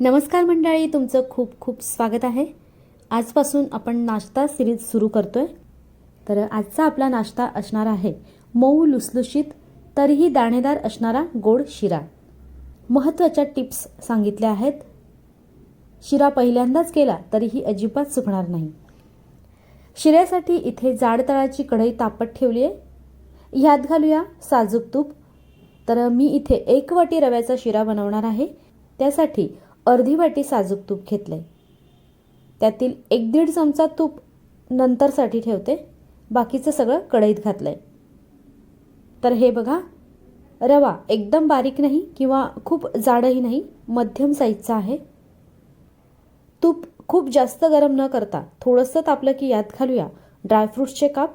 नमस्कार मंडळी तुमचं खूप खूप स्वागत आहे. आजपासून आपण नाश्ता सिरीज सुरू करतोय. तर आजचा आपला नाश्ता असणार आहे मऊ लुसलुशीत तरीही दाणेदार असणारा गोड शिरा. महत्त्वाच्या टिप्स सांगितल्या आहेत. शिरा पहिल्यांदाच केला तरीही अजिबात चुकणार नाही. शिऱ्यासाठी इथे जाड तळाची कढई तापत ठेवली आहे. ह्यात घालूया साजूक तूप. तर मी इथे एक वाटी रव्याचा शिरा बनवणार आहे. त्यासाठी अर्धी वाटी साजूक तूप घेतलं आहे त्यातील एक दीड चमचा तूप नंतरसाठी ठेवते. बाकीचं सगळं कढईत घातलं आहे तर हे बघा रवा एकदम बारीक नाही किंवा खूप जाडही नाही मध्यम साईजचा आहे. तूप खूप जास्त गरम न करता थोडंसं तापलं की यात घालूया ड्रायफ्रूट्सचे काप.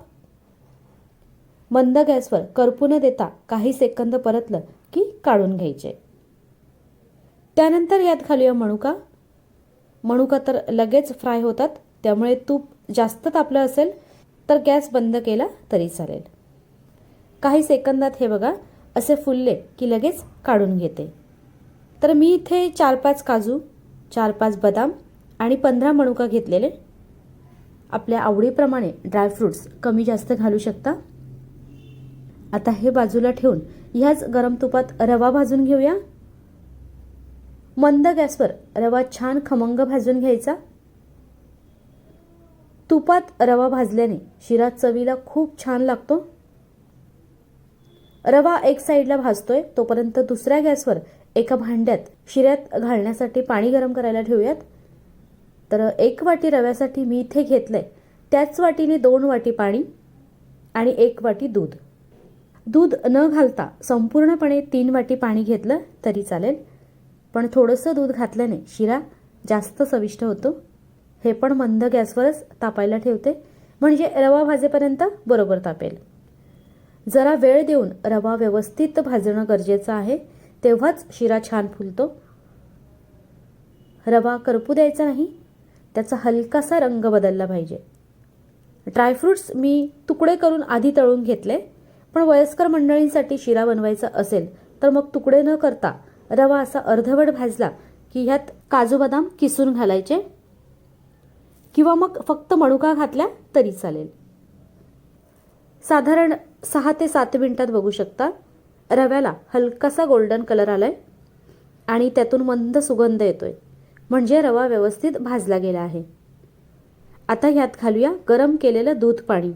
मंद गॅसवर करपू न देता काही सेकंद परतलं की काढून घ्यायचे. त्यानंतर यात घालूया मणुका मणुका तर लगेच फ्राय होतात. त्यामुळे तूप जास्त तापलं असेल तर गॅस बंद केला तरी चालेल. काही सेकंदात हे बघा असे फुलले की लगेच काढून घेते. तर मी इथे चार पाच काजू चार पाच बदाम आणि पंधरा मणुका घेतलेले. आपल्या आवडीप्रमाणे ड्रायफ्रूट्स कमी जास्त घालू शकता. आता हे बाजूला ठेवून ह्याच गरम तुपात रवा भाजून घेऊया. मंद गॅसवर रवा छान खमंग भाजून घ्यायचा. तुपात रवा भाजल्याने शिरा चवीला खूप छान लागतो. रवा एक साईडला भाजतोय तोपर्यंत दुसऱ्या गॅसवर एका भांड्यात शिऱ्यात घालण्यासाठी पाणी गरम करायला ठेवूयात. तर एक वाटी रव्यासाठी मी इथे घेतलंय त्याच वाटीने दोन वाटी पाणी आणि एक वाटी दूध. दूध न घालता संपूर्णपणे तीन वाटी पाणी घेतलं तरी चालेल. पण थोडंसं दूध घातल्याने शिरा जास्त चविष्ट होतो. हे पण मंद गॅसवरच तापायला ठेवते. म्हणजे रवा भाजेपर्यंत बरोबर तापेल. जरा वेळ देऊन रवा व्यवस्थित भाजणं गरजेचं आहे. तेव्हाच शिरा छान फुलतो. रवा करपू द्यायचा नाही. त्याचा हलकासा रंग बदलला पाहिजे. ड्रायफ्रूट्स मी तुकडे करून आधी तळून घेतले. पण वयस्कर मंडळींसाठी शिरा बनवायचा असेल तर मग तुकडे न करता रवा असा अर्धवट भाजला की ह्यात काजू बदाम किसून घालायचे. किंवा मग फक्त मणुका घातल्या तरी चालेल. साधारण सहा ते सात मिनिटात बघू शकता. रव्याला हलकासा गोल्डन कलर आलाय आणि त्यातून मंद सुगंध येतोय. म्हणजे रवा व्यवस्थित भाजला गेला आहे. आता ह्यात घालूया गरम केलेलं दूध पाणी.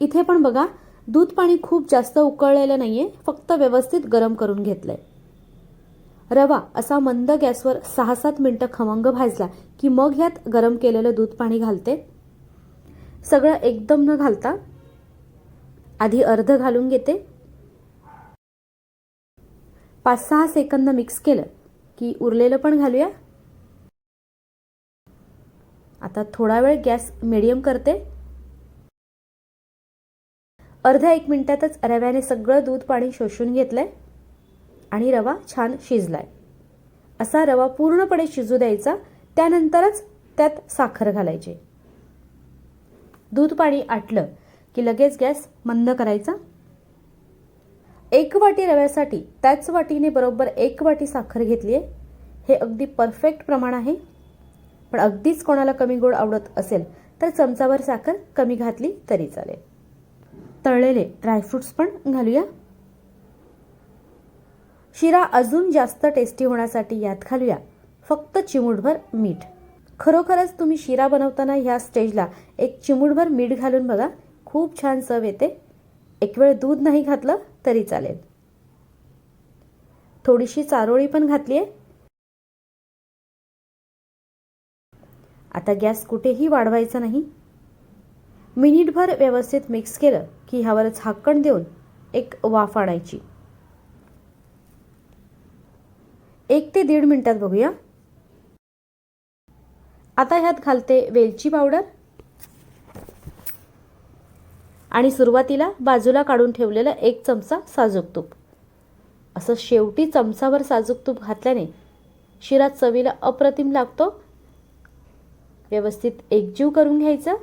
इथे पण बघा दूध पाणी खूप जास्त उकळलेलं नाहीये फक्त व्यवस्थित गरम करून घेतलंय. रवा असा मंद गॅसवर सहा सात मिनटं खमंग भाजला की मग ह्यात गरम केलेलं दूध पाणी घालते. सगळं एकदम न घालता आधी अर्ध घालून घेते. पाच सहा सेकंद मिक्स केलं की उरलेलं पण घालूया. आता थोडा वेळ गॅस मिडियम करते. अर्ध्या एक मिनिटातच रव्याने सगळं दूध पाणी शोषून घेतलंय. आणि रवा छान शिजलाय. असा रवा पूर्णपणे शिजू द्यायचा त्यानंतरच त्यात साखर घालायची. दूध पाणी आटलं की लगेच गॅस मंद करायचा. एक वाटी रव्यासाठी त्याच वाटीने बरोबर एक वाटी साखर घेतली आहे. हे अगदी परफेक्ट प्रमाण आहे. पण अगदीच कोणाला कमी गोड आवडत असेल तर चमचाभर साखर कमी घातली तरी चालेल. तळलेले ड्रायफ्रुट्स पण घालूया. शिरा अजून जास्त टेस्टी होण्यासाठी यात घालूया. फक्त चिमूटभर मीठ. खरोखरच तुम्ही शिरा बनवताना ह्या स्टेजला एक चिमूटभर मीठ घालून बघा. खूप छान चव येते. एक वेळ दूध नाही घातलं तरी चालेल. थोडीशी चारोळी पण घातली आहे आता गॅस कुठेही वाढवायचा नाही. मिनिटभर व्यवस्थित मिक्स केलं की ह्यावर झाकण देऊन एक वाफ आणायची. एक ते दीड मिनिटात बघूया. आता ह्यात घालते वेलची पावडर. आणि सुरुवातीला बाजूला काढून ठेवलेलं एक चमचा साजूक तूप. असं शेवटी चमचाभर साजूक तूप घातल्याने शिरा चवीला अप्रतिम लागतो. व्यवस्थित एकजीव करून घ्यायचं.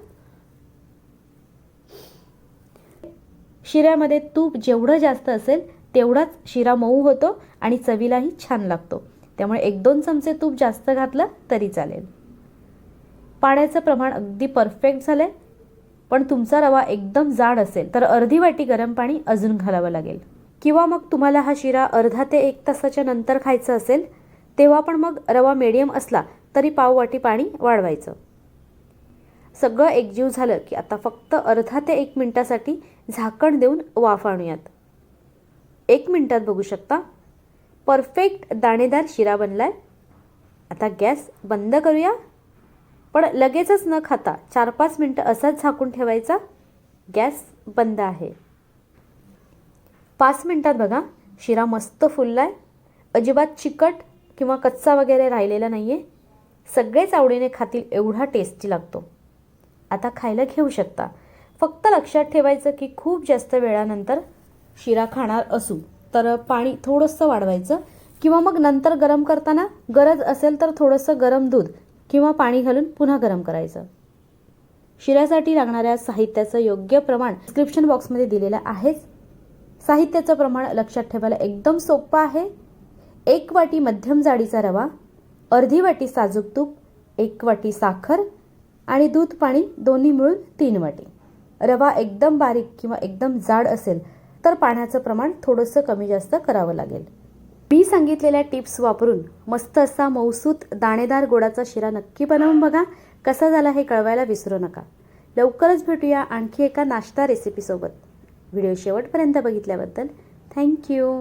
शिऱ्यामध्ये तूप जेवढं जास्त असेल तेवढाच शिरा मऊ होतो आणि चवीलाही छान लागतो. त्यामुळे एक दोन चमचे तूप जास्त घातलं तरी चालेल. पाण्याचं प्रमाण अगदी परफेक्ट झालंय. पण तुमचा रवा एकदम जाड असेल तर अर्धी वाटी गरम पाणी अजून घालावं लागेल. किंवा मग तुम्हाला हा शिरा अर्धा ते एक तासाच्या नंतर खायचा असेल तेव्हा पण मग रवा मिडियम असला तरी पाव वाटी पाणी वाढवायचं. सगळं एकजीव झालं की आता फक्त अर्धा ते एक मिनिटासाठी झाकण देऊन वाफ आणूयात. एक मिनटात बघू शकता. परफेक्ट दाणेदार शिरा बनलाय. आता गॅस बंद करूया. पण लगेचच न खाता चार पाच मिनटं असाच झाकून ठेवायचा. गॅस बंद आहे. पाच मिनटात बघा शिरा मस्त फुललाय. अजिबात चिकट किंवा कच्चा वगैरे राहिलेला नाही आहे सगळेच आवडीने खातील एवढा टेस्टी लागतो. आता खायला घेऊ शकता. फक्त लक्षात ठेवायचं की खूप जास्त वेळानंतर शिरा खाणार असू तर पाणी थोडंसं वाढवायचं किंवा मग नंतर गरम करताना गरज असेल तर थोडंसं गरम दूध किंवा पाणी घालून पुन्हा गरम करायचं. शिऱ्यासाठी लागणाऱ्या साहित्याचं योग्य प्रमाण डिस्क्रिप्शन बॉक्समध्ये दिलेलं आहेच. साहित्याचं प्रमाण लक्षात ठेवायला एकदम सोपं आहे. एक वाटी मध्यम जाडीचा रवा अर्धी वाटी साजूक तूप एक वाटी साखर आणि दूध पाणी दोन्ही मिळून तीन वाटी. रवा एकदम बारीक किंवा एकदम जाड असेल तर पाण्याचं प्रमाण थोडंसं कमी जास्त करावं लागेल. मी सांगितलेल्या टिप्स वापरून मस्त असा मौसूत दाणेदार गोडाचा शिरा नक्की बनवून बघा. कसा झाला हे कळवायला विसरू नका. लवकरच भेटूया आणखी एका नाश्ता रेसिपीसोबत व्हिडिओ शेवटपर्यंत बघितल्याबद्दल थँक्यू.